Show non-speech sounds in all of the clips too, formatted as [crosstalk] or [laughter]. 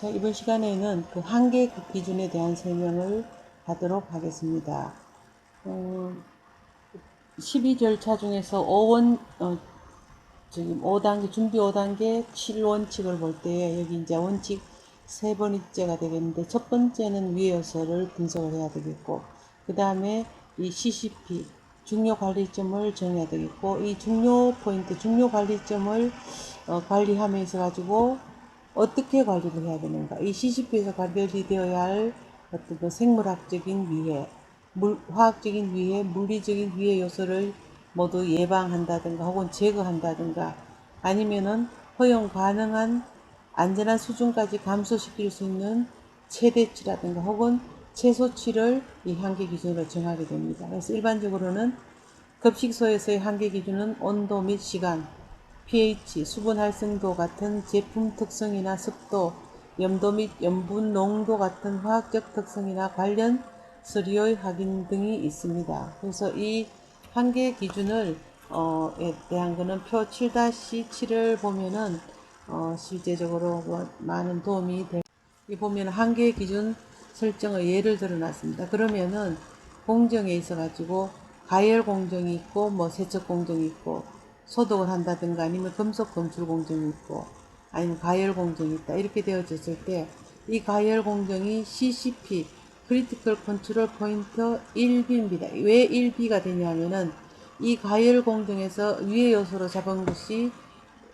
자, 이번 시간에는 그 한계 그 기준에 대한 설명을 하도록 하겠습니다. 어, 12절차 중에서 5원, 어, 지금 5단계, 준비 5단계 7원칙을 볼 때 여기 이제 원칙 세 번째가 되겠는데 첫 번째는 위의 요소를 분석을 해야 되겠고 그 다음에 이 CCP 중요 관리점을 정해야 되겠고 이 중요 포인트 중요 관리점을 어, 관리하면서 가지고 어떻게 관리를 해야 되는가 이 CCP에서 관리되어야 할 어떤 그 생물학적인 위해 물, 화학적인 위해 물리적인 위해 요소를 모두 예방한다든가 혹은 제거한다든가 아니면은 허용 가능한 안전한 수준까지 감소시킬 수 있는 최대치라든가 혹은 최소치를 이 한계 기준으로 정하게 됩니다. 그래서 일반적으로는 급식소에서의 한계 기준은 온도 및 시간, pH, 수분 활성도 같은 제품 특성이나 습도, 염도 및 염분 농도 같은 화학적 특성이나 관련 서류의 확인 등이 있습니다. 그래서 이 한계 기준을 어, 에 대한 거는 표 7-7을 보면은 어, 실제적으로 뭐 많은 도움이 될. 이 보면 한계 기준 설정의 예를 들어 놨습니다. 그러면은 공정에 있어 가지고 가열 공정이 있고 뭐 세척 공정이 있고 소독을 한다든가 아니면 금속 검출 공정이 있고 아니면 가열 공정이 있다 이렇게 되어졌을 때 이 가열 공정이 CCP 크리티컬 컨트롤 포인트 1B입니다. 왜 1B가 되냐면은 이 가열 공정에서 위의 요소로 잡은 것이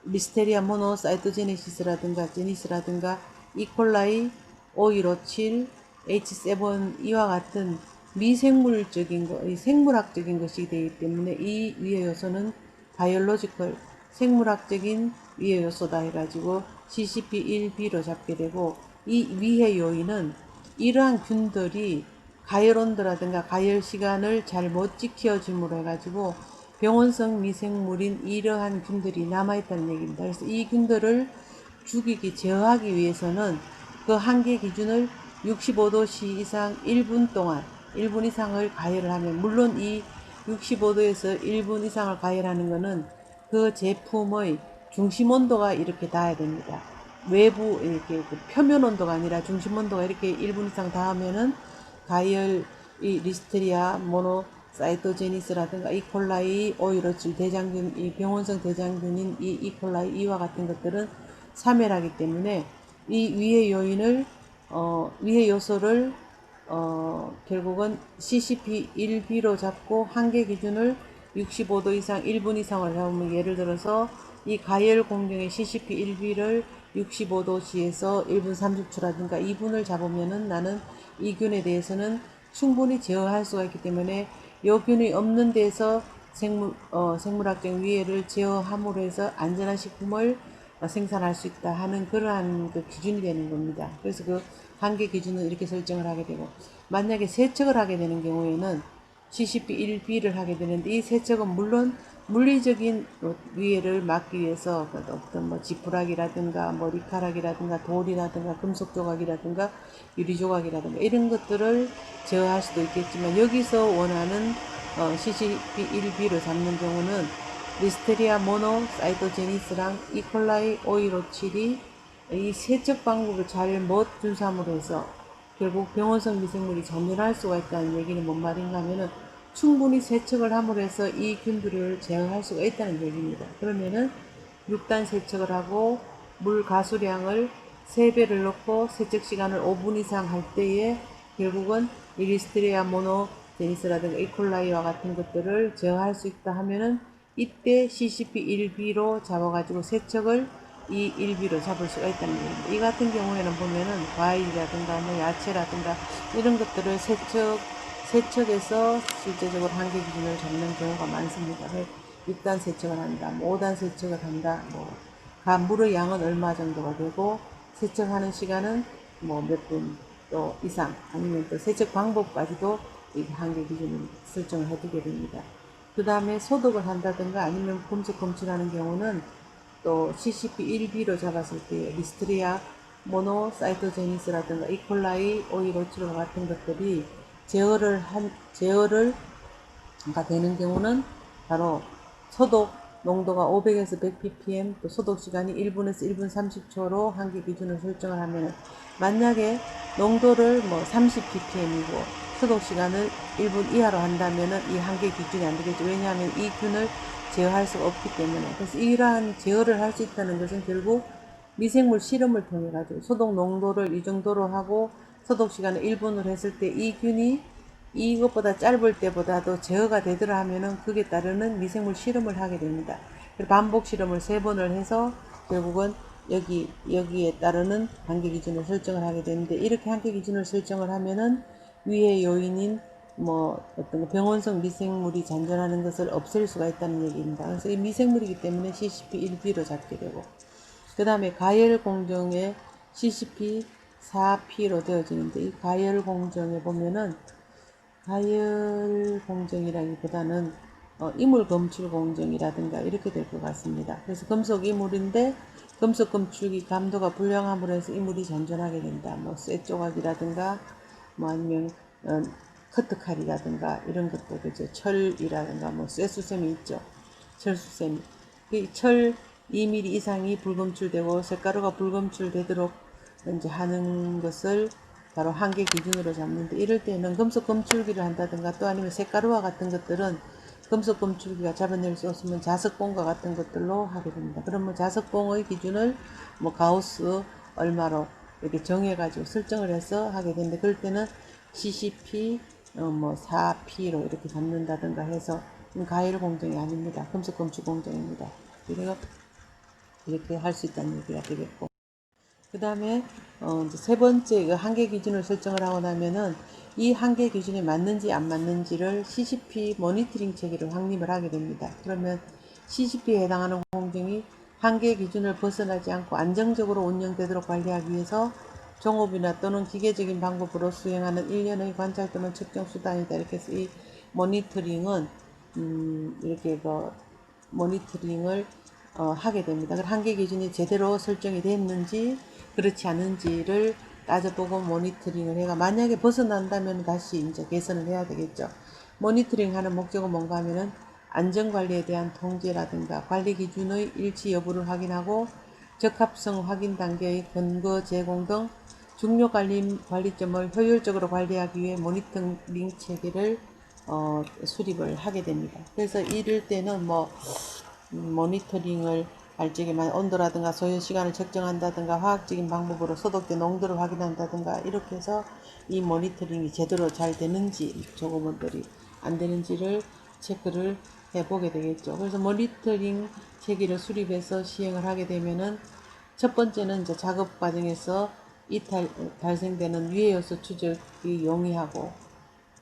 리스테리아 모노 사이토제네시스라든가 제니스라든가 이콜라이 5157 H7 이와 같은 미생물적인 거, 이 생물학적인 것이 되기 때문에 이 위의 요소는 바이올로지컬 생물학적인 위의 요소다 해가지고 CCP1B로 잡게 되고 이 위의 요인은 이러한 균들이 가열 온도라든가 가열 시간을 잘 못 지켜줌으로 해가지고 병원성 미생물인 이러한 균들이 남아있다는 얘기입니다. 그래서 이 균들을 죽이기, 제어하기 위해서는 그 한계 기준을 65도씨 이상 1분 동안 1분 이상을 가열을 하면 물론 이 65도에서 1분 이상을 가열하는 것은 그 제품의 중심 온도가 이렇게 닿아야 됩니다. 외부 이렇게 그 표면 온도가 아니라 중심 온도가 이렇게 1분 이상 닿으면은 가열 이 리스테리아 모노 사이토제니스라든가 이콜라이 오이로칠 대장균 이 병원성 대장균인 이 이콜라이 이와 같은 것들은 사멸하기 때문에 이 위의 요인을 어 위의 요소를 어 결국은 CCP1B로 잡고 한계 기준을 65도 이상 1분 이상을 잡으면 예를 들어서 이 가열 공정의 CCP1B를 65도씨에서 1분 30초라든가 2분을 잡으면은 나는 이 균에 대해서는 충분히 제어할 수가 있기 때문에 요 균이 없는 데서 생물, 어, 생물학적 위해를 제어함으로 해서 안전한 식품을 어, 생산할 수 있다 하는 그러한 그 기준이 되는 겁니다. 그래서 그 한계 기준을 이렇게 설정을 하게 되고 만약에 세척을 하게 되는 경우에는 CCP1B를 하게 되는데 이 세척은 물론 물리적인 위해를 막기 위해서 그 어떤 뭐 지푸라기라든가 머리카락이라든가 돌이라든가 금속 조각이라든가 유리 조각이라든가 이런 것들을 제어할 수도 있겠지만 여기서 원하는 어, CCP1B를 잡는 경우는 리스테리아 모노 사이토제니스랑 이콜라이 오이로칠이 이 세척 방법을 잘 못 준수함으로 해서 결국 병원성 미생물이 전멸할 수가 있다는 얘기는 뭔 말인가 하면은 충분히 세척을 함으로 해서 이 균들을 제어할 수가 있다는 얘기입니다. 그러면은 6단 세척을 하고 물 가수량을 3배를 넣고 세척 시간을 5분 이상 할 때에 결국은 이리스트리아 모노 제니스라든가 이콜라이와 같은 것들을 제어할 수 있다 하면은 이때 CCP1B로 잡아가지고 세척을 이 1B로 잡을 수가 있다는 얘기입니다. 이 같은 경우에는 보면은 과일이라든가 뭐 야채라든가 이런 것들을 세척 세척에서 실제적으로 한계 기준을 잡는 경우가 많습니다. 6단 세척을 한다, 뭐 5단 세척을 한다, 뭐, 물의 양은 얼마 정도가 되고, 세척하는 시간은 뭐 몇 분 또 이상, 아니면 또 세척 방법까지도 이 한계 기준을 설정을 해두게 됩니다. 그 다음에 소독을 한다든가 아니면 검색 검출하는 경우는 또 CCP1B로 잡았을 때 리스트리아 모노 사이토제니스라든가 이콜라이 오이로치로 같은 것들이 제어를 한 제어를 가 되는 경우는 바로 소독 농도가 500에서 100 ppm, 또 소독 시간이 1분에서 1분 30초로 한계 기준을 설정을 하면 만약에 농도를 뭐 30 ppm이고 소독 시간을 1분 이하로 한다면은 이 한계 기준이 안 되겠죠. 왜냐하면 이 균을 제어할 수가 없기 때문에. 그래서 이러한 제어를 할 수 있다는 것은 결국 미생물 실험을 통해 가지고 소독 농도를 이 정도로 하고 소독 시간을 1분으로 했을 때 이 균이 이것보다 짧을 때보다도 제어가 되더라 하면은 그에 따르는 미생물 실험을 하게 됩니다. 반복 실험을 세 번을 해서 결국은 여기 여기에 따르는 한계 기준을 설정을 하게 되는데 이렇게 한계 기준을 설정을 하면은 위의 요인인 뭐 어떤 거 병원성 미생물이 잔존하는 것을 없앨 수가 있다는 얘기입니다. 그래서 이 미생물이기 때문에 CCP 1B로 잡게 되고 그 다음에 가열 공정에 CCP 4P로 되어지는데 이 가열 공정에 보면은 가열 공정이라기보다는 어, 이물 검출 공정이라든가 이렇게 될 것 같습니다. 그래서 금속 이물인데 금속 검출기 감도가 불량함으로 해서 이물이 잔존하게 된다. 뭐 쇠 조각이라든가 뭐 아니면 어, 커트칼이라든가 이런 것도 그죠. 철이라든가 뭐 쇠수셈이 있죠. 철수셈이. 그철 2mm 이상이 불검출되고 쇳가루가 불검출되도록 이제 하는 것을 바로 한계 기준으로 잡는데 이럴 때는 금속 검출기를 한다든가 또 아니면 쇳가루와 같은 것들은 금속 검출기가 잡아낼 수 없으면 자석봉과 같은 것들로 하게 됩니다. 그러면 자석봉의 기준을 뭐 가우스 얼마로 이렇게 정해가지고 설정을 해서 하게 되는데 그럴 때는 CCP 어, 뭐 4P로 이렇게 잡는다든가 해서 가열 공정이 아닙니다. 금속 검출 공정입니다. 그래서 이렇게 할 수 있다는 얘기가 되겠고. 그 다음에 어 세 번째 그 한계 기준을 설정을 하고 나면은 이 한계 기준에 맞는지 안 맞는지를 CCP 모니터링 체계를 확립을 하게 됩니다. 그러면 CCP에 해당하는 공정이 한계 기준을 벗어나지 않고 안정적으로 운영되도록 관리하기 위해서 종업이나 또는 기계적인 방법으로 수행하는 일련의 관찰 또는 측정 수단이다. 이렇게 해서 이 모니터링은 음 이렇게 그 모니터링을 어, 하게 됩니다. 그 한계 기준이 제대로 설정이 됐는지 그렇지 않은지를 따져보고 모니터링을 해가 만약에 벗어난다면 다시 이제 개선을 해야 되겠죠. 모니터링 하는 목적은 뭔가 하면은 안전관리에 대한 통제라든가 관리 기준의 일치 여부를 확인하고 적합성 확인 단계의 근거 제공 등 중요 관리, 관리점을 효율적으로 관리하기 위해 모니터링 체계를 어, 수립을 하게 됩니다. 그래서 이럴 때는 뭐 음, 모니터링을 할 적에만 온도라든가 소요 시간을 측정한다든가 화학적인 방법으로 소독된 농도를 확인한다든가 이렇게 해서 이 모니터링이 제대로 잘 되는지 조금원들이 안 되는지를 체크를 해보게 되겠죠. 그래서 모니터링 체계를 수립해서 시행을 하게 되면은 첫 번째는 이제 작업 과정에서 이탈 발생되는 유해 요소 추적이 용이하고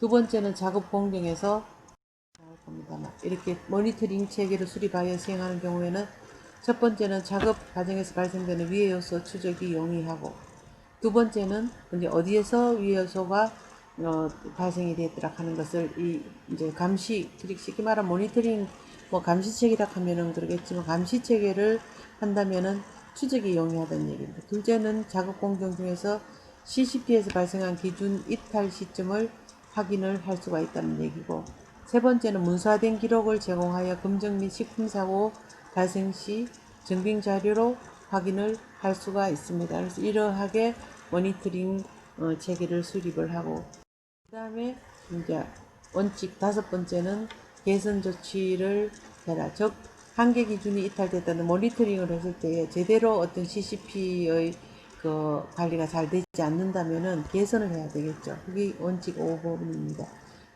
두 번째는 작업 공정에서 나올 겁니다만 이렇게 모니터링 체계를 수립하여 시행하는 경우에는 첫 번째는 작업 과정에서 발생되는 위해 요소 추적이 용이하고 두 번째는 이제 어디에서 위해 요소가 어, 발생이 됐더라 하는 것을 이 이제 감시 그리 쉽게 말하면 모니터링 뭐 감시 체계라 하면은 그러겠지만 감시 체계를 한다면은 추적이 용이하다는 얘기입니다. 둘째는 작업 공정 중에서 CCP에서 발생한 기준 이탈 시점을 확인을 할 수가 있다는 얘기고 세 번째는 문서화된 기록을 제공하여 금정 및 식품 사고 발생 시 증빙 자료로 확인을 할 수가 있습니다. 그래서 이러하게 모니터링 어, 체계를 수립을 하고 그 다음에 이제 원칙 다섯 번째는 개선 조치를 해라. 즉 한계 기준이 이탈됐다는 모니터링을 했을 때 제대로 어떤 CCP의 그 관리가 잘 되지 않는다면은 개선을 해야 되겠죠. 그게 원칙 5번입니다.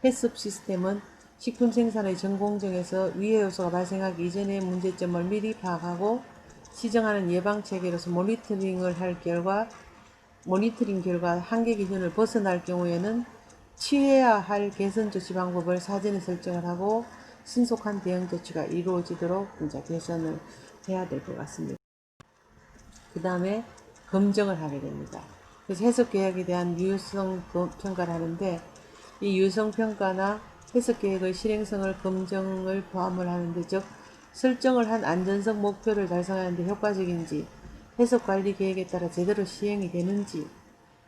해썹 시스템은 식품 생산의 전 공정에서 위해 요소가 발생하기 이전의 문제점을 미리 파악하고 시정하는 예방 체계로서 모니터링을 할 결과 모니터링 결과 한계 기준을 벗어날 경우에는 취해야 할 개선 조치 방법을 사전에 설정을 하고 신속한 대응 조치가 이루어지도록 이제 개선을 해야 될 것 같습니다. 그 다음에 검증을 하게 됩니다. 그래서 해석 계획에 대한 유효성 검- 평가를 하는데 이 유효성 평가나 해석 계획의 실행성을 검증을 포함을 하는데 즉 설정을 한 안전성 목표를 달성하는데 효과적인지 해석 관리 계획에 따라 제대로 시행이 되는지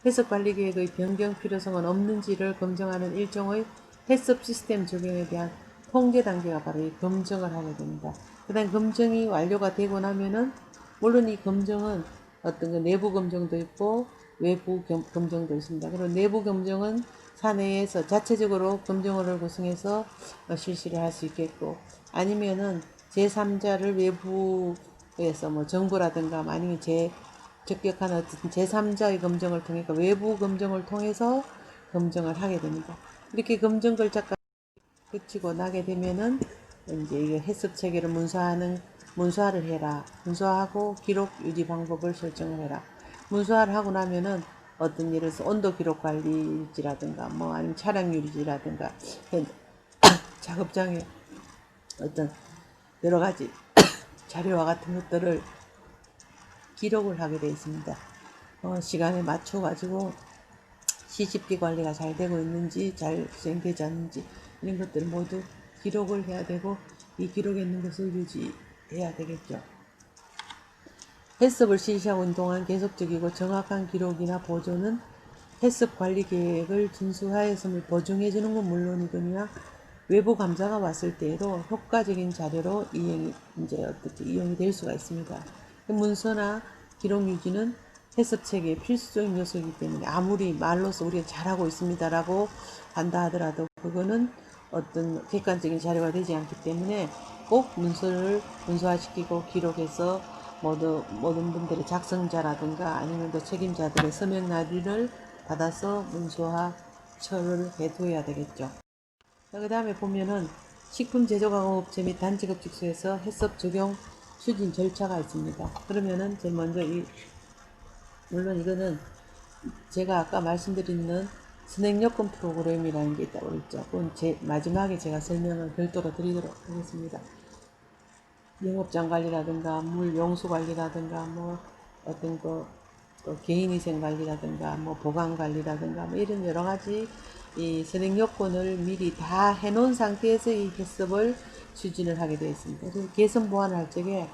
해석 관리 계획의 변경 필요성은 없는지를 검증하는 일종의 해석 시스템 적용에 대한 통계 단계가 바로 이 검증을 하게 됩니다. 그 다음 검증이 완료가 되고 나면은 물론 이 검증은 어떤 그 내부 검증도 있고 외부 겸- 검증도 있습니다. 그리고 내부 검증은 사내에서 자체적으로 검증원을 구성해서 어, 실시를 할 수 있겠고 아니면은 제3자를 외부에서 뭐 정부라든가 뭐 아니면 제 적격한 어떤 제3자의 검증을 통해 그 외부 검증을 통해서 검증을 하게 됩니다. 이렇게 검증 절차까 지 거치고 나게 되면은 이제 이게 해석 체계를 문서화하는 문서화를 해라. 문서화하고 기록 유지 방법을 설정을 해라. 문서화를 하고 나면은 어떤 예를 들어서 온도 기록 관리지라든가 뭐 아니면 차량 유지라든가 현- [coughs] 작업장에 어떤 여러 가지 [coughs] 자료와 같은 것들을 기록을 하게 되어 있습니다. 어, 시간에 맞춰 가지고 CCP 관리가 잘 되고 있는지 잘 수행되지 않는지 이런 것들 모두 기록을 해야 되고 이 기록에 있는 것을 유지해야 되겠죠. 해썹을 실시하고 동안 계속적이고 정확한 기록이나 보존은 해썹 관리 계획을 준수하였음을 보증해 주는 건 물론이거니와 외부 감사가 왔을 때에도 효과적인 자료로 이행이 이제 어떻게 이용이 될 수가 있습니다. 그 문서나 기록 유지는 해석 체계의 필수적인 요소이기 때문에 아무리 말로서 우리가 잘하고 있습니다라고 한다 하더라도 그거는 어떤 객관적인 자료가 되지 않기 때문에 꼭 문서를 문서화시키고 기록해서 모두 모든 분들의 작성자라든가 아니면 또 책임자들의 서명 나디를 받아서 문서화 처를 해둬야 되겠죠. 그 다음에 보면은 식품 제조가공업체 및 단체급식소에서 해썹 적용 추진 절차가 있습니다. 그러면은 제일 먼저 이 물론 이거는 제가 아까 말씀드리 는 스낵여권 프로그램이라는 게 있다고 그랬죠. 그건 제 마지막에 제가 설명을 별도로 드리도록 하겠습니다. 영업장 관리라든가 물 용수 관리라든가 뭐 어떤 거 또 개인위생 관리라든가 뭐 보관 관리라든가 뭐 이런 여러 가지 이 선행 요건을 미리 다 해놓은 상태에서 이 해썹을 추진을 하게 되어 있습니다. 그래서 개선 보완을 할 적에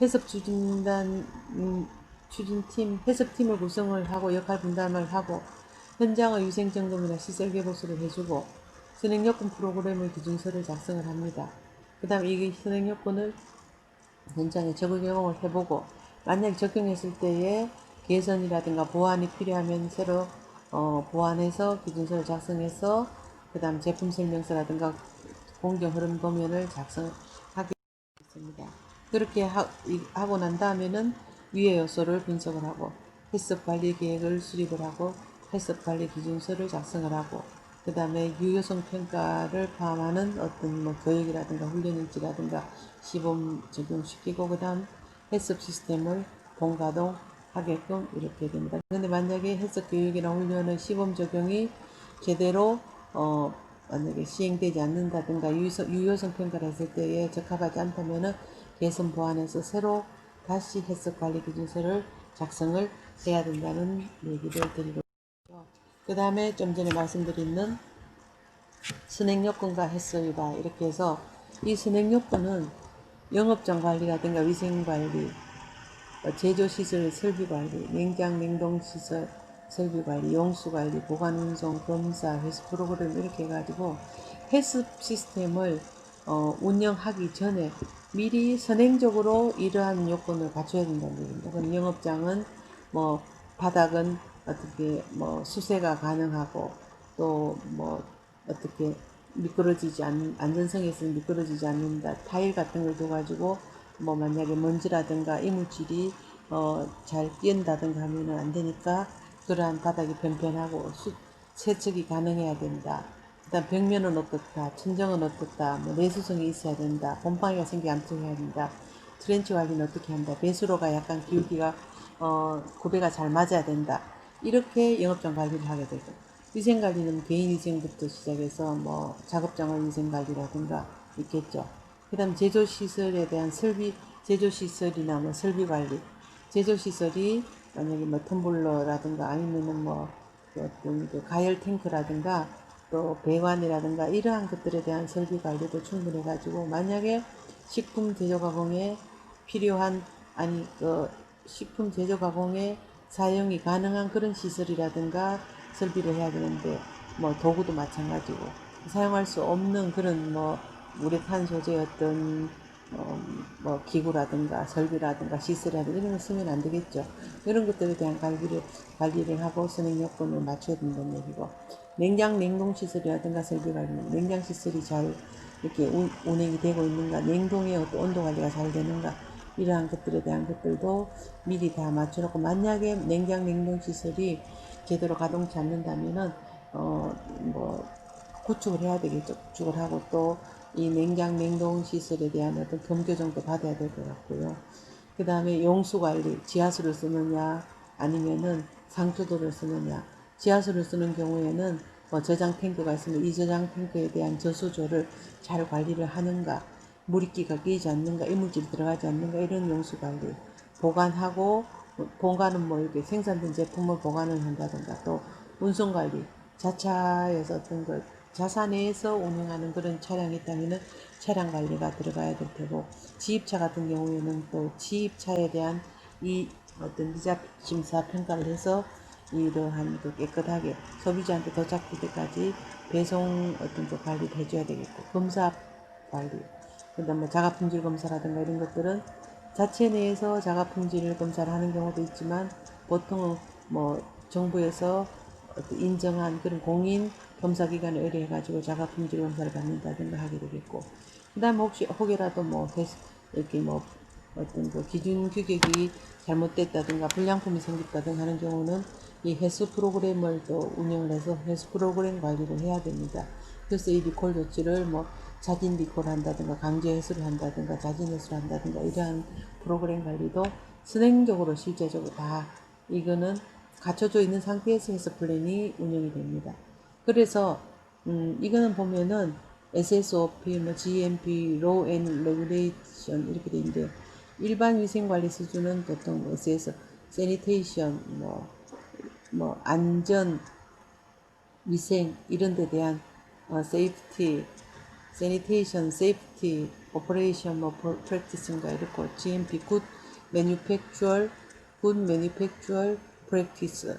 해썹 추진단 음, 추진팀 해썹팀을 구성을 하고 역할 분담을 하고 현장의 위생 점검이나 시설 개 보수를 해주고 선행 요건 프로그램의 기준서를 작성을 합니다. 그 다음 이 선행 요건을 현장에 경험을 해보고 만약 적용했을 때에 개선이라든가 보완이 필요하면 새로 어, 보완해서 기준서를 작성해서 그 다음 제품 설명서라든가 공정 흐름 도면을 작성하게 있습니다. 그렇게 하, 이- 하고 난 다음에는 위의 요소를 분석을 하고 해썹 관리 계획을 수립을 하고 해썹 관리 기준서를 작성을 하고 그 다음에 유효성 평가를 포함하는 어떤 뭐 교육이라든가 훈련 일지라든가 시범 적용시키고 그 다음 해썹 시스템을 본가동 하게끔 이렇게 됩니다. 근데 만약에 해석 교육이나 훈련의 시범 적용이 제대로 어 만약에 시행되지 않는다든가 유효성, 유효성 평가를 했을 때에 적합하지 않다면은 개선 보완해서 새로 다시 해석 관리 기준서를 작성을 해야 된다는 얘기를 드리고 그 다음에 좀 전에 말씀드린 선행 요건과 해석이다 이렇게 해서 이 선행 요건은 영업장 관리라든가 위생 관리 어, 제조시설 설비관리, 냉장 냉동시설 설비관리, 용수관리, 보관운송, 검사, 회수 프로그램 이렇게 해가지고 해습 시스템을 어, 운영하기 전에 미리 선행적으로 이러한 요건을 갖춰야 된다는 얘기입니다. 그럼 영업장은 뭐 바닥은 어떻게 뭐 수세가 가능하고 또 뭐 어떻게 미끄러지지 않 안전성에 있어서 미끄러지지 않는다 타일 같은 걸 둬가지고 뭐 만약에 먼지라든가 이물질이 어, 잘 끼은다든가 하면은 안 되니까 그러한 바닥이 변변하고 수, 세척이 가능해야 된다. 그다음 벽면은 어떻다, 천정은 어떻다, 뭐 내수성이 있어야 된다, 곰팡이가 생기 않도록 해야 된다. 트렌치 관리는 어떻게 한다, 배수로가 약간 기울기가 어, 구배가 잘 맞아야 된다. 이렇게 영업장 관리를 하게 되고 위생 관리는 개인 위생부터 시작해서 뭐 작업장의 위생 관리라든가 있겠죠. 그다음 제조 시설에 대한 설비 제조 시설이나 뭐 설비 관리 제조 시설이 만약에 뭐 텀블러라든가 아니면은 뭐 어떤 그 가열 탱크라든가 또 배관이라든가 이러한 것들에 대한 설비 관리도 충분해 가지고 만약에 식품 제조 가공에 필요한 아니 그 식품 제조 가공에 사용이 가능한 그런 시설이라든가 설비를 해야 되는데 뭐 도구도 마찬가지고 사용할 수 없는 그런 뭐 우레탄 소재 어떤 어, 뭐 기구라든가 설비라든가 시설이라든가 이런 거 쓰면 안 되겠죠. 이런 것들에 대한 관리를 관리를 하고 선행 요건을 맞춰야 된다는 얘기고 냉장 냉동 시설이라든가 설비 관리 냉장 시설이 잘 이렇게 운- 운행이 되고 있는가 냉동의 어떤 온도 관리가 잘 되는가 이러한 것들에 대한 것들도 미리 다 맞춰놓고 만약에 냉장 냉동 시설이 제대로 가동치 않는다면은 어 뭐 구축을 해야 되겠죠. 구축을 하고 또 이 냉장 냉동 시설에 대한 어떤 검교정도 받아야 될 것 같고요. 그 다음에 용수 관리, 지하수를 쓰느냐 아니면은 상수도를 쓰느냐. 지하수를 쓰는 경우에는 뭐 저장 탱크가 있으면 이 저장 탱크에 대한 저수조를 잘 관리를 하는가, 물기가 끼지 않는가, 이물질이 들어가지 않는가 이런 용수 관리 보관하고 보관은 뭐 이렇게 생산된 제품을 보관을 한다든가 또 운송 관리 자차에서 어떤 걸 자사 내에서 운행하는 그런 차량이 있다면은 차량 관리가 들어가야 될 테고 지입차 같은 경우에는 또 지입차에 대한 이 어떤 미자 심사 평가를 해서 이러한 그 깨끗하게 소비자한테 도착될 때까지 배송 어떤 그 관리를 해줘야 되겠고 검사 관리 그 다음에 자가 품질 검사라든가 이런 것들은 자체 내에서 자가 품질 검사를 하는 경우도 있지만 보통은 뭐 정부에서 인정한 그런 공인 검사기관에 의뢰해가지고 자가 품질 검사를 받는다든가 하게 되겠고 그 다음에 혹시 혹여라도 뭐 이렇게 뭐 어떤 그 기준 규격이 잘못됐다든가 불량품이 생겼다든가 하는 경우는 이 해수 프로그램을 또 운영을 해서 해수 프로그램 관리를 해야 됩니다. 그래서 이 리콜 조치를 뭐 자진 리콜 한다든가 강제 해수를 한다든가 자진 해수를 한다든가 이러한 프로그램 관리도 선행적으로 실제적으로 다 이거는 갖춰져 있는 상태에서 해서 플랜이 운영이 됩니다. 그래서 음 이거는 보면은 SSOP, 뭐 GMP, Law and Regulation 이렇게 돼 있는데 일반 위생 관리 수준은 보통 SS, Sanitation, 뭐, 뭐 안전, 위생 이런 데 대한 어, safety, sanitation, safety, operation, 뭐 practice인가 이렇고 GMP, good manufacturer, good manufacturer practice,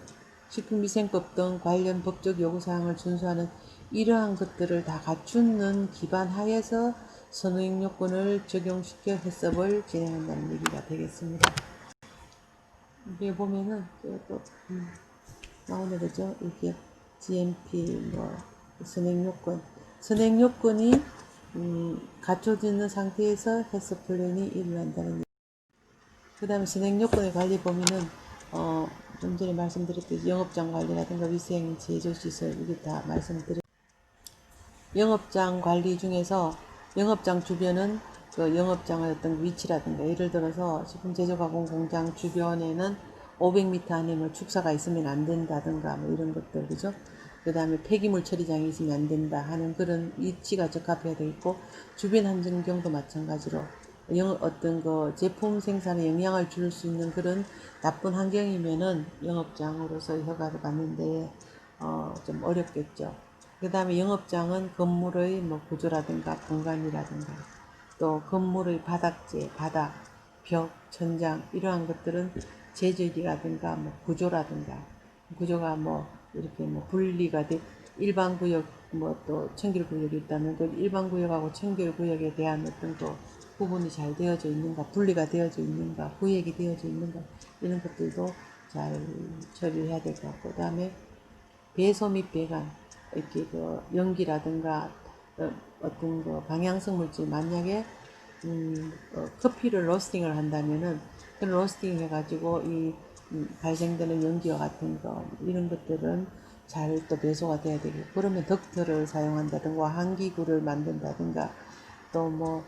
식품위생법 등 관련 법적 요구사항을 준수하는 이러한 것들을 다 갖추는 기반 하에서 선행 요건을 적용시켜 해석을 진행한다는 얘기가 되겠습니다. 이게 보면은 또 음, 나오네 그죠? 이게 GMP 뭐 선행 요건 선행 요건이 음, 갖춰져 있는 상태에서 해석 플랜이 일어난다는 그 다음에 선행 요건의 관리 보면은 어, 좀 전에 말씀드렸듯이 영업장 관리라든가 위생 제조시설 이게 다 말씀드렸 영업장 관리 중에서 영업장 주변은 그 영업장의 어떤 위치라든가 예를 들어서 식품 제조 가공 공장 주변에는 500m 안에 뭐 축사가 있으면 안 된다든가 뭐 이런 것들 그죠? 그 다음에 폐기물 처리장이 있으면 안 된다 하는 그런 위치가 적합해야 되겠고 주변 환경도 마찬가지로 영, 어떤 그 제품 생산에 영향을 줄 수 있는 그런 나쁜 환경이면은 영업장으로서 허가를 받는데 어, 좀 어렵겠죠. 그 다음에 영업장은 건물의 뭐 구조라든가 공간이라든가 또 건물의 바닥재, 바닥, 벽, 천장 이러한 것들은 재질이라든가 뭐 구조라든가 구조가 뭐 이렇게 뭐 분리가 돼. 일반 구역 뭐 또 청결 구역이 있다면 그 일반 구역하고 청결 구역에 대한 어떤 또 구분이 잘 되어져 있는가 분리가 되어져 있는가 구역이 되어져 있는가 이런 것들도 잘 처리해야 될 것 같고 그다음에 배소 및 배관 이렇게 그 연기라든가 어, 어떤 그 방향성 물질 만약에 음, 어, 커피를 로스팅을 한다면은 그 로스팅 해가지고 이 음, 발생되는 연기와 같은 거 이런 것들은 잘 또 배소가 돼야 되고 그러면 덕트를 사용한다든가 환기구를 만든다든가 또 뭐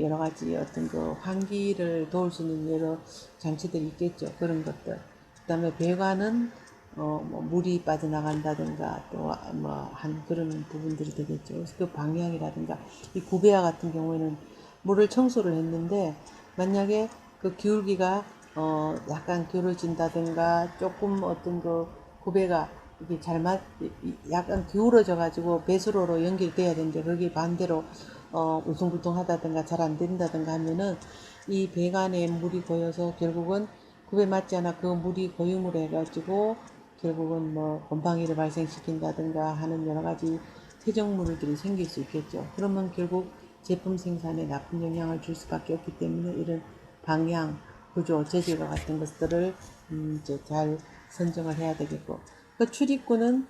여러 가지 어떤 그 환기를 도울 수 있는 여러 장치들이 있겠죠 그런 것들 그 다음에 배관은 어, 뭐 물이 빠져나간다든가 또 뭐 한 그런 부분들이 되겠죠. 그래서 그 방향이라든가 이 구배아 같은 경우에는 물을 청소를 했는데 만약에 그 기울기가 어 약간 기울어진다든가 조금 어떤 그 구배가 이게 잘맞 약간 기울어져 가지고 배수로로 연결돼야 되는데 거기 반대로 어 울퉁불퉁하다든가 잘 안 된다든가 하면은 이 배관에 물이 고여서 결국은 구배 맞지 않아 그 물이 고유물 해가지고 결국은 뭐 곰팡이를 발생시킨다든가 하는 여러 가지 퇴적물들이 생길 수 있겠죠. 그러면 결국 제품 생산에 나쁜 영향을 줄 수밖에 없기 때문에 이런 방향, 구조, 재질과 같은 것들을 음, 이제 잘 선정을 해야 되겠고 그 출입구는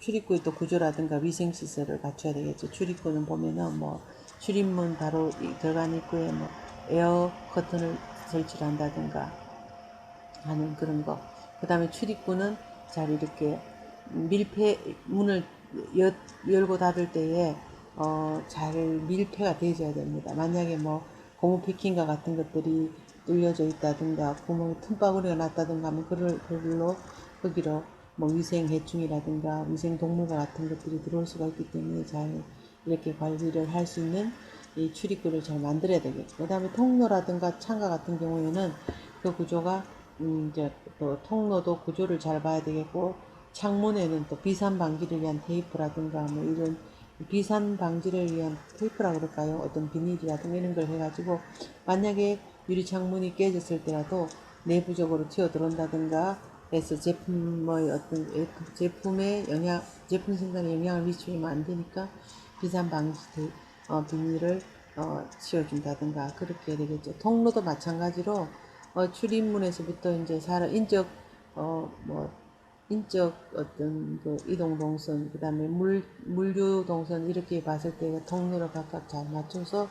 출입구의 또 구조라든가 위생 시설을 갖춰야 되겠죠. 출입구는 보면은 뭐 출입문 바로 이 들어간 입구에 뭐 에어 커튼을 설치를 한다든가 하는 그런 거. 그 다음에 출입구는 잘 이렇게 밀폐, 문을 여, 열고 닫을 때에 어, 잘 밀폐가 되어야 됩니다. 만약에 뭐 고무 패킹과 같은 것들이 뚫려져 있다든가 구멍에 틈바구니가 났다든가 하면 그걸, 그걸로 거기로 뭐 위생 해충이라든가 위생 동물과 같은 것들이 들어올 수가 있기 때문에 잘 이렇게 관리를 할 수 있는 이 출입구를 잘 만들어야 되겠고 그 다음에 통로라든가 창가 같은 경우에는 그 구조가 음 이제 또 통로도 구조를 잘 봐야 되겠고 창문에는 또 비산 방지를 위한 테이프라든가 뭐 이런 비산 방지를 위한 테이프라 그럴까요? 어떤 비닐이라든가 이런 걸 해가지고 만약에 유리 창문이 깨졌을 때라도 내부적으로 튀어 들어온다든가 해서 제품의 어떤 제품에 영향 제품 생산에 영향을 미치면 안 되니까 비산 방지 테- 어, 비닐을 어, 씌워준다든가 그렇게 해야 되겠죠. 통로도 마찬가지로 어, 출입문에서부터 이제 사람 인적 어 뭐 인적 어떤 그 이동 동선 그다음에 물 물류 동선 이렇게 봤을 때 통로를 각각 잘 맞춰서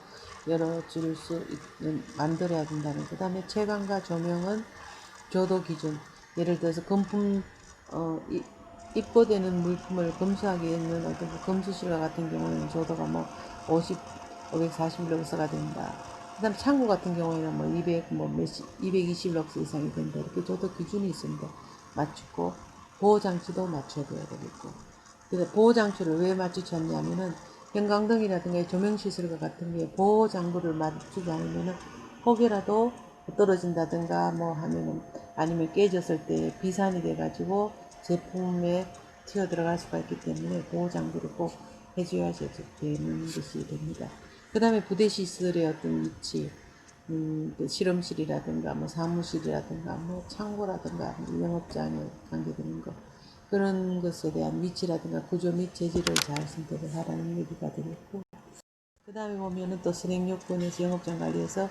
열어줄 수 있는 만들어야 된다는 그 다음에 채광과 조명은 조도 기준 예를 들어서 금품 어 이- 입고되는 물품을 검수하기에는 어떤 그 검수실과 같은 경우에는 조도가 뭐 50, 540 럭스가 된다. 그 다음 창고 같은 경우에는 뭐 200, 뭐 몇십, 220 럭스 이상이 된다. 이렇게 조도 기준이 있습니다. 맞추고 보호 장치도 맞춰야 돼야 되겠고. 그래서 보호 장치를 왜 맞추지 않냐면은 형광등이라든가 조명 시설과 같은 게 보호 장구를 맞추지 않으면은 혹여라도 떨어진다든가 뭐 하면은 아니면 깨졌을 때 비산이 돼가지고 제품에 튀어 들어갈 수가 있기 때문에 보호 장구를 꼭 해줘야 되는 것이 됩니다. 그 다음에 부대 시설의 어떤 위치, 음, 그 실험실이라든가 뭐 사무실이라든가 뭐 창고라든가 뭐 영업장에 관계되는 거 그런 것에 대한 위치라든가 구조 및 재질을 잘 선택을 하라는 얘기가 되겠고 그 다음에 보면은 또 선행 요건에서 영업장 관리에서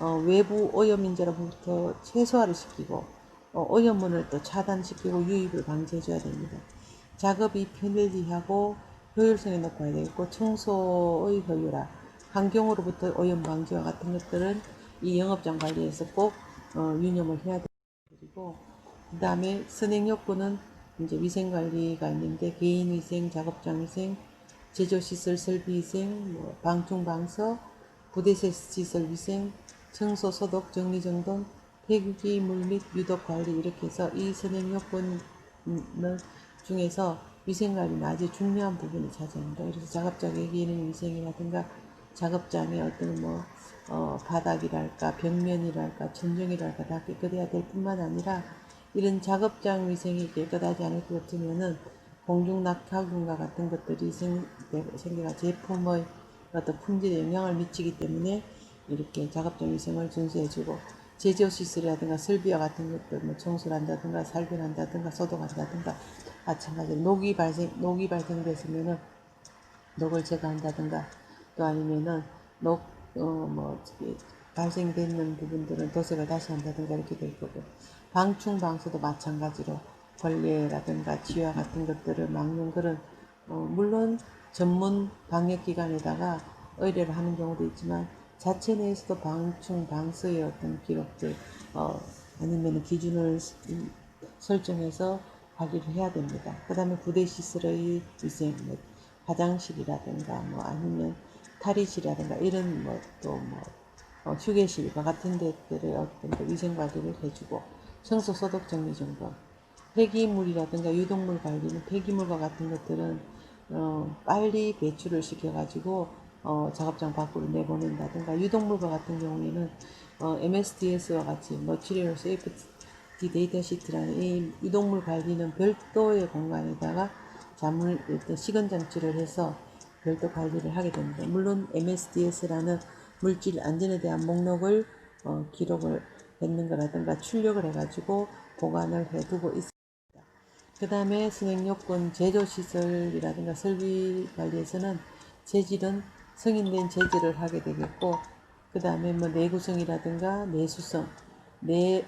어, 외부 오염 인자로부터 최소화를 시키고 어, 오염문을 또 차단시키고 유입을 방지해줘야 됩니다. 작업이 편리하고 효율성이 높아야 되겠고 청소의 효율화, 환경으로부터 오염 방지와 같은 것들은 이 영업장 관리에서 꼭 어, 유념을 해야. 그리고 그 다음에 선행 요건은 이제 위생 관리가 있는데 개인 위생, 작업장 위생, 제조 시설 설비 위생, 뭐 방충 방서, 부대 시설 위생, 청소 소독 정리 정돈, 폐기물 및 유독 관리 이렇게 해서 이 선행 요건 중에서 위생 관리는 아주 중요한 부분을 차지합니다. 그래서 작업장의 기능 위생이라든가 작업장의 어떤 뭐 어, 바닥이랄까 벽면이랄까 천정이랄까 다 깨끗해야 될 뿐만 아니라 이런 작업장 위생이 깨끗하지 않을 것 같으면은 공중 낙하균과 같은 것들이 생, 생겨가 제품의 어떤 품질에 영향을 미치기 때문에 이렇게 작업장 위생을 준수해주고 제조 시설이라든가 설비와 같은 것들 뭐 청소를 한다든가 살균 한다든가 소독한다든가 마찬가지로 녹이 발생 녹이 발생됐으면은 녹을 제거한다든가 또 아니면은 녹 어뭐 발생되는 부분들은 도색을 다시 한다든가 이렇게 될 거고 방충 방수도 마찬가지로 벌레라든가 쥐와 같은 것들을 막는 그런 어, 물론 전문 방역 기관에다가 의뢰를 하는 경우도 있지만 자체 내에서도 방충 방수의 어떤 기록들 어, 아니면 기준을 음, 설정해서 관리를 해야 됩니다. 그 다음에 부대 시설의 위생, 뭐 화장실이라든가 뭐 아니면 탈의실이라든가 이런 뭐 또뭐 어, 휴게실과 같은 데들의 어떤 그 위생 관리를 해주고 청소 소독 정리 정돈 폐기물이라든가 유독물 관리는 폐기물과 같은 것들은 어, 빨리 배출을 시켜가지고 어, 작업장 밖으로 내보낸다든가 유독물과 같은 경우에는 어, MSDS와 같이 머티리얼 세이프티 데이터 시트라는 이 유독물 관리는 별도의 공간에다가 자물 일단 시건 장치를 해서 별도 관리를 하게 됩니다. 물론 MSDS라는 물질 안전에 대한 목록을 어, 기록을 했는 거라든가 출력을 해가지고 보관을 해두고 있습니다. 그 다음에 승행 요건 제조 시설이라든가 설비 관리에서는 재질은 승인된 제재를 하게 되겠고 그 다음에 뭐 내구성이라든가 내수성, 내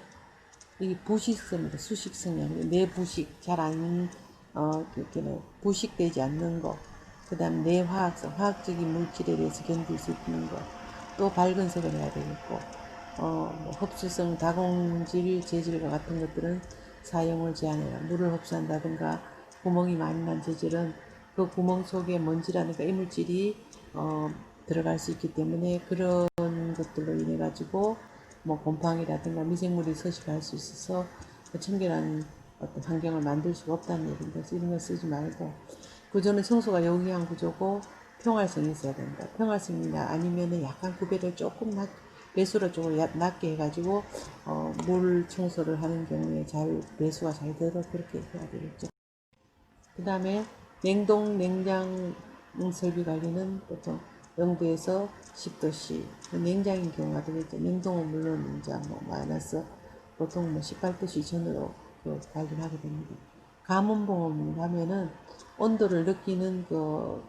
이 부식성입니다. 수식성이 아니고 내부식 잘안 어, 이렇게 뭐 부식되지 않는 거. 그 다음 내화학성, 화학적인 물질에 대해서 견딜 수 있는 거. 또 밝은 색을 해야 되겠고, 어, 뭐 흡수성, 다공질, 재질과 같은 것들은 사용을 제한해라. 물을 흡수한다든가 구멍이 많이 난 재질은 그 구멍 속에 먼지라든가 이물질이 어, 들어갈 수 있기 때문에 그런 것들로 인해 가지고 뭐 곰팡이라든가 미생물이 서식할 수 있어서 그 청결한 어떤 환경을 만들 수가 없다는 얘기인데 이런 거 쓰지 말고 구조는 청소가 용이한 구조고 평활성이 있어야 된다. 평활성이나 아니면 은 약간 구배를 조금 낮, 배수를 조금 야- 낮게 해가지고 어, 물 청소를 하는 경우에 잘 배수가 잘 되도록 그렇게 해야 되겠죠. 그 다음에 냉동 냉장 설비 관리는 보통 0도에서 10도씨 냉장인 경우가 되겠죠. 냉동은 물론 이제 뭐 마이너스 보통 뭐 18도씨 이전으로 그 관리를 하게 됩니다. 가문봉을 하면은 온도를 느끼는 그,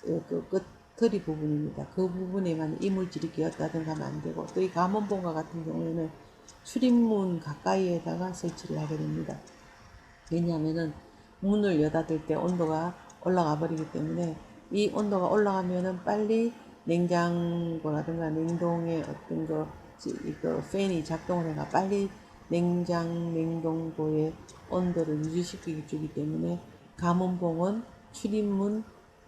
그, 그 끝터리 부분입니다. 그 부분에만 이물질이 끼었다든가 하면 안 되고 또이 가문봉과 같은 경우에는 출입문 가까이에다가 설치를 하게 됩니다. 왜냐하면은 문을 여닫을 때 온도가 올라가 버리기 때문에 이 온도가 올라가면은 빨리 냉장고라든가 냉동의 어떤 거, 이- 그 팬이 작동을 해가 빨리 냉장 냉동고의 온도를 유지시키기 때문에 가문봉은 출입문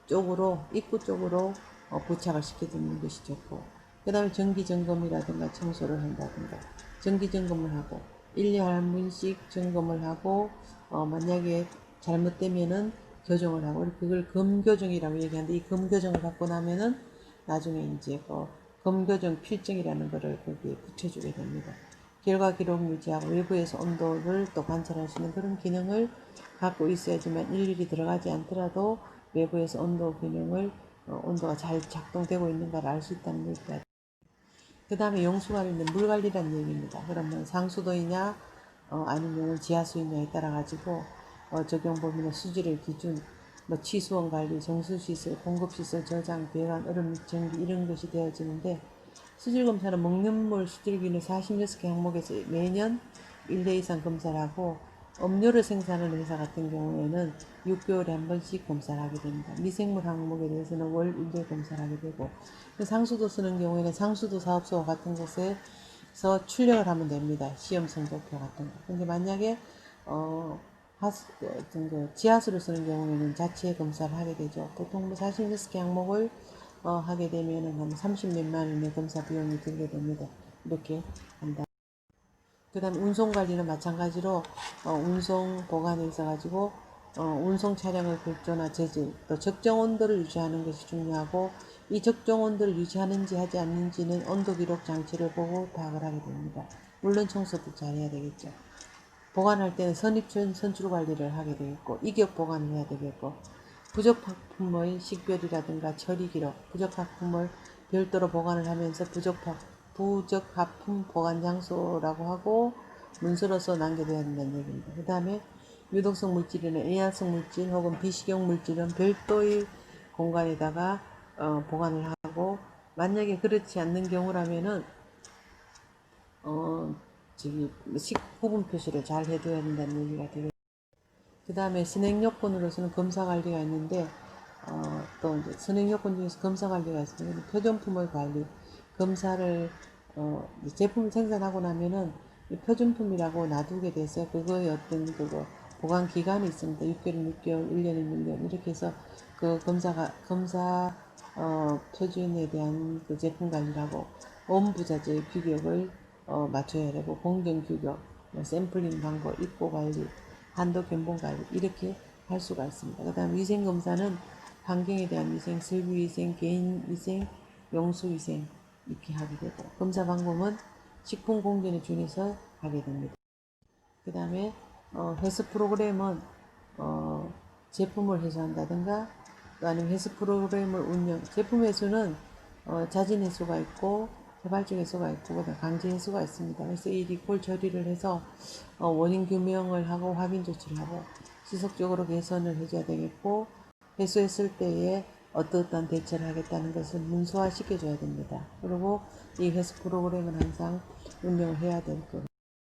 쪽으로 입구 쪽으로 어, 부착을 시켜두는 것이 좋고 그 다음에 정기 점검이라든가 청소를 한다든가 정기 점검을 하고 1년 한 번씩 점검을 하고 어, 만약에 잘못되면은 교정을 하고 그걸 검교정이라고 얘기하는데 이 검교정을 받고 나면은 나중에 이제 그 검교정 필증이라는 거를 거기에 붙여주게 됩니다. 결과 기록 유지하고 외부에서 온도를 또 관찰할 수 있는 그런 기능을 갖고 있어야지만 일일이 들어가지 않더라도 외부에서 온도 어, 온도가 잘 작동되고 있는가를 알 수 있다는 얘기가 그 다음에 용수 관리는 물 관리라는 얘기입니다. 그러면 상수도이냐 어, 아니면 지하수이냐에 따라 가지고 어, 적용 범위나 수질의 기준, 뭐 치수원 관리, 정수 시설, 공급 시설, 저장, 배관, 얼음 및 전기 이런 것이 되어지는데 수질 검사는 먹는 물 수질기는 46개 항목에서 매년 1회 이상 검사를 하고 음료를 생산하는 회사 같은 경우에는 6개월에 한 번씩 검사를 하게 됩니다. 미생물 항목에 대해서는 월 1회 검사를 하게 되고 상수도 쓰는 경우에는 상수도 사업소와 같은 곳에서 출력을 하면 됩니다. 시험 성적표 같은 거. 근데 만약에 어 하수, 어떤 그 지하수를 쓰는 경우에는 자체 검사를 하게 되죠. 보통 뭐 46개 항목을 어, 하게 되면은 한 30몇만 원의 검사 비용이 들게 됩니다. 이렇게 한다. 그 다음 운송 관리는 마찬가지로 어, 운송 보관에 있어 가지고 어, 운송 차량의 골조나 재질 또 적정 온도를 유지하는 것이 중요하고 이 적정 온도를 유지하는지 하지 않는지는 온도 기록 장치를 보고 파악을 하게 됩니다. 물론 청소도 잘해야 되겠죠. 보관할 때는 선입준 선출 관리를 하게 되겠고 이격 보관을 해야 되겠고 부적품의 식별이라든가 처리 기록, 부적합품을 별도로 보관을 하면서 부적합, 부적합품 보관 장소라고 하고 문서로서 남겨둬야 된다는 얘기입니다. 그 다음에 유독성 물질이나 애활성 물질 혹은 비식용 물질은 별도의 공간에다가 어, 보관을 하고 만약에 그렇지 않는 경우라면은 어, 저기 식 구분 표시를 잘 해둬야 된다는 얘기가 되겠습니다. 그 다음에 선행 요건으로서는 검사 관리가 있는데 어, 또 이제 선행 요건 중에서 검사 관리가 있습니다. 표준품의 관리 검사를 어, 제품을 생산하고 나면은 이 표준품이라고 놔두게 돼서 그거의 어떤 그거 보관 기간이 있습니다. 6개월, 6개월, 1년에 1년 이렇게 해서 그 검사가 검사 어, 표준에 대한 그 제품 관리라고 원부자재 규격을 어, 맞춰야 되고 공정 규격, 뭐 샘플링 방법, 입고 관리, 한도 견본 관리 이렇게 할 수가 있습니다. 그다음 위생 검사는 환경에 대한 위생, 설비 위생, 개인 위생, 용수 위생 이렇게 하게 되고 검사 방법은 식품 공정에 준해서 하게 됩니다. 그 다음에 어, 회수 프로그램은 어, 제품을 회수한다든가 또 아니면 회수 프로그램을 운영 제품 회수는 어, 자진 회수가 있고 개발적 회수가 있고 강제 회수가 있습니다. 그래서 이 리콜 처리를 해서 어, 원인 규명을 하고 확인 조치를 하고 지속적으로 개선을 해줘야 되겠고 회수했을 때에 어떠어떤 대처를 하겠다는 것을 문서화 시켜줘야 됩니다. 그리고 이 회수 프로그램은 항상 운영을 해야 될 거고.